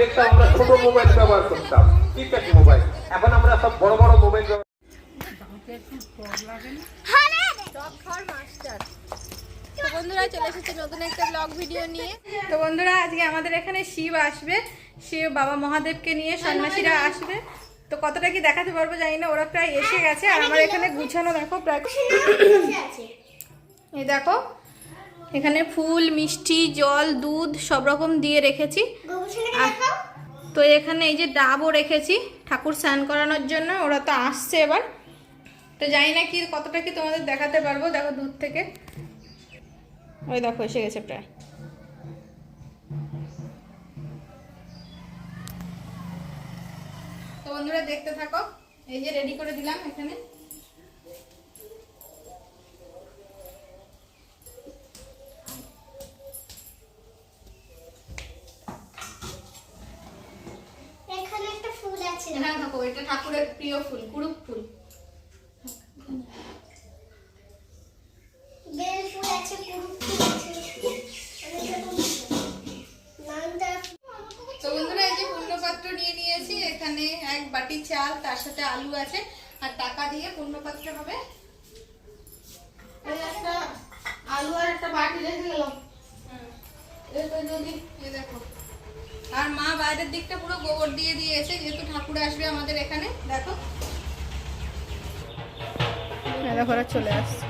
দেখতাম আমরা ছোট মোবাইল ব্যবহার করতাম। Keypad mobile? এখন আমরা সব বড় বড় মোবাইল বন্ধুরা চলে এসেছে একটা ভিডিও নিয়ে। তো বন্ধুরা আজকে আমাদের এখানে শিব আসবে। শিব বাবা মহাদেবকে নিয়ে সন্ন্যাসীরা আসবে। তো কতটা কি দেখাতে পারব জানি না ওরা প্রায় এসে গেছে। আর আমার এখানে গুছানো দেখো প্রায় এই দেখো এখানে ফুল মিষ্টি জল দুধ সব রকম দিয়ে রেখেছি। তো এখানে এই যে ডাবও রেখেছি ঠাকুর স্নান করানোর জন্য ওরা তো আসছে এবার। তো জানি না কি কতটা কি তোমাদের দেখাতে পারব দেখো দূর থেকে। ওই দেখো এসে গেছে প্রায়। তো বন্ধুরা দেখতে থাকো। এই যে রেডি করে দিলাম এখানে। হ্যাঁ দেখো এটা ঠাকুরের প্রিয় ফুল কুরুপ ফুল। বেল ফুল আছে কুরুপ ফুল আছে। অনেক রকম নামটা তো বন্ধুরা এই যে পূর্ণপাত্র নিয়ে নিয়েছি এখানে এক বাটি চাল তার সাথে আলু আছে আর টাকা দিয়ে পূর্ণপাত্র হবে এই একটা আলু আর একটা বাটি রেখে গেলাম এই তো যদি এই দেখো আর মা বাইরের দিকটা পুরো গোবর দিয়ে দিয়েছে ঠাকুর আসবে আমাদের এখানে দেখো। দেখো চলে আসছে।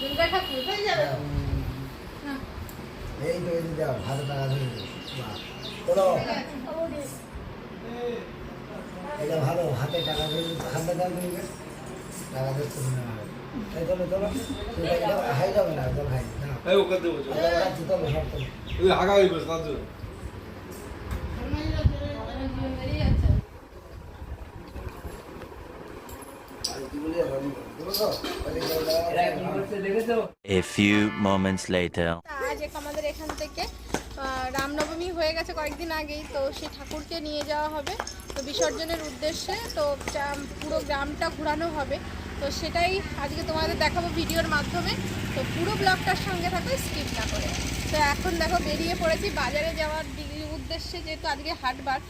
এই টাকা যাবে তো এই দাও ভালো টাকা চলো এটা ভালো হাতে টাকা ধরে হাতে দাও তুমি টাকা ধরে তুমি না চলো চলো হাই যাবে না চল হাই না ওকে দেবো চল। চলো সব চলো ওই আগা বসে A few moments later. আজ আমাদের এখান থেকে রামনবমী হয়ে গেছে কয়েকদিন আগেই, তো সেই ঠাকুরকে নিয়ে যাওয়া হবে। তো বিসর্জনের উদ্দেশ্যে, তো পুরো গ্রামটা ঘোরানো হবে। তো সেটাই আজকে তোমাদের দেখাবো ভিডিওর মাধ্যমে। তো পুরো ব্লগটার সঙ্গে থাকো, স্কিপ না করে। তো এখন দেখো, বেরিয়ে পড়েছি বাজারে যাওয়ার দি- উদ্দেশ্যে যেহেতু আজকে হাটবার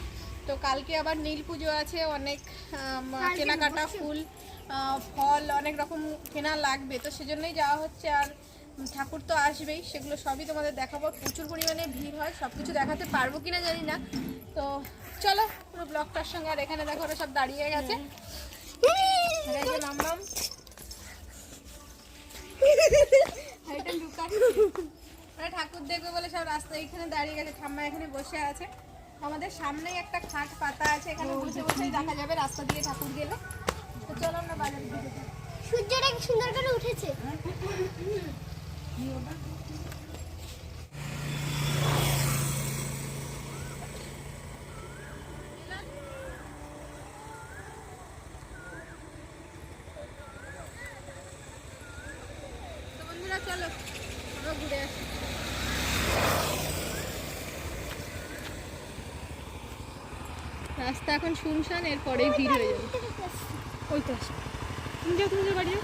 তো কালকে আবার নীল পুজো আছে অনেক কেনাকাটা ফুল ফল অনেক রকম কেনা লাগবে তো সেজন্যই যাওয়া হচ্ছে আর ঠাকুর তো আসবেই সেগুলো সবই তোমাদের দেখাবো। প্রচুর পরিমাণে ভিড় হয় সব কিছু দেখাতে পারব কিনা জানি না। তো চলো পুরো ব্লগটার সঙ্গে আর এখানে দেখো ওরা সব দাঁড়িয়ে গেছে। আর এই যে মাম্মাম। এটা লুকা। ওরা ঠাকুর দেখবে বলে সব রাস্তা এখানে দাঁড়িয়ে গেছে ঠাম্মা এখানে বসে আছে। আমাদের সামনেই একটা খাট পাতা আছে এখানে বসে বসে দেখা যাবে রাস্তা দিয়ে ঠাকুর গেলে। তো চলো আমরা বাজারের দিকে সূর্যটা কি সুন্দর করে উঠেছে তো বন্ধুরা চলো আমরা ঘুরে আসি রাস্তা এখন শুনশান এরপরেই ভিড় হয়ে যাবে। ওই তো আসো তুমি যাও তুমি বাড়ি যাও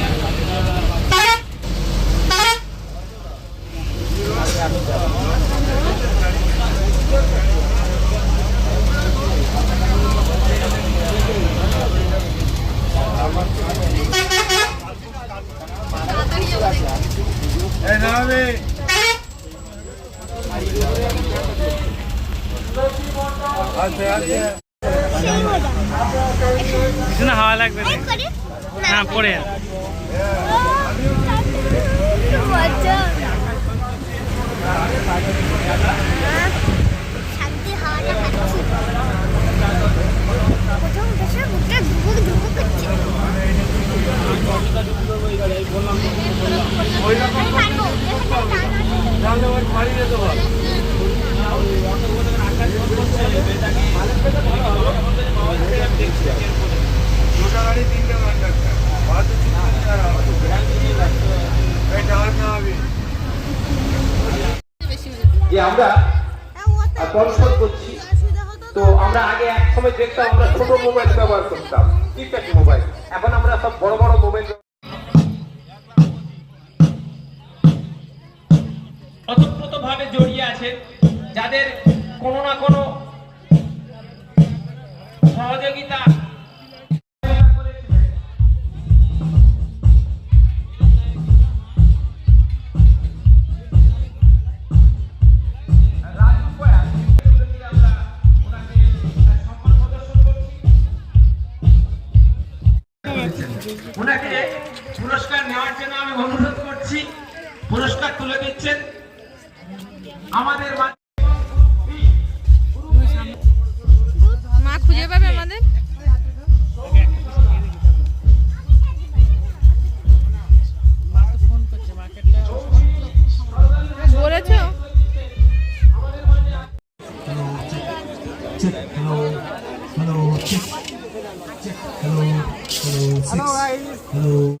কিছু না হাওয়া লাগবে না। করে। না পরে আমরা করছি। তো আমরা আগে এক সময় দেখতাম আমরা ছোট মোবাইল ব্যবহার করতাম কিপ্যাড মোবাইল? এখন আমরা সব বড় বড় মোবাইল ওতপ্রোতভাবে জড়িয়ে আছে যাদের কোনো না কোনো সহযোগিতা bye bye,